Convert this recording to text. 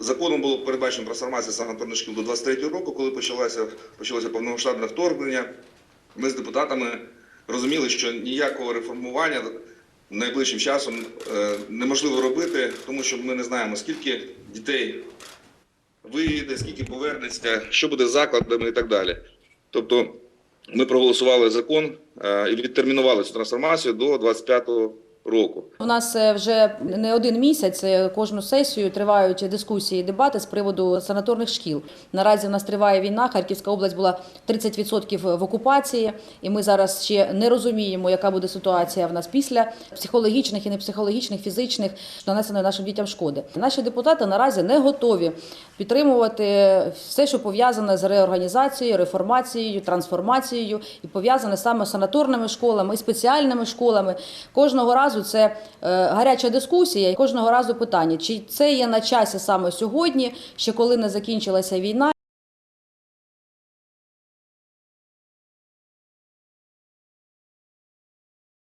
Законом було передбачено трансформація санаторних шкіл до 23 року, коли почалося, почалося повномасштабне вторгнення. Ми з депутатами розуміли, що ніякого реформування найближчим часом е, неможливо робити, тому що ми не знаємо, скільки дітей виїде, скільки повернеться, що буде з закладами і так далі. Тобто ми проголосували закон е, і відтермінували цю трансформацію до 25-го року. У нас е, вже не один місяць е, кожну сесію тривають дискусії, дебати з приводу санаторних шкіл. Наразі в нас триває війна. Харківська область була 30% в окупації, і ми зараз ще не розуміємо, яка буде ситуація в нас після психологічних і непсихологічних, фізичних нанесеної нашим дітям шкоди. Наші депутати наразі не готові підтримувати все, що пов'язане з реорганізацією, реформацією, трансформацією і пов'язане саме з санаторними школами і спеціальними школами. Кожного разу це е, гаряча дискусія, і кожного разу питання, чи це є на часі саме сьогодні, ще коли не закінчилася війна.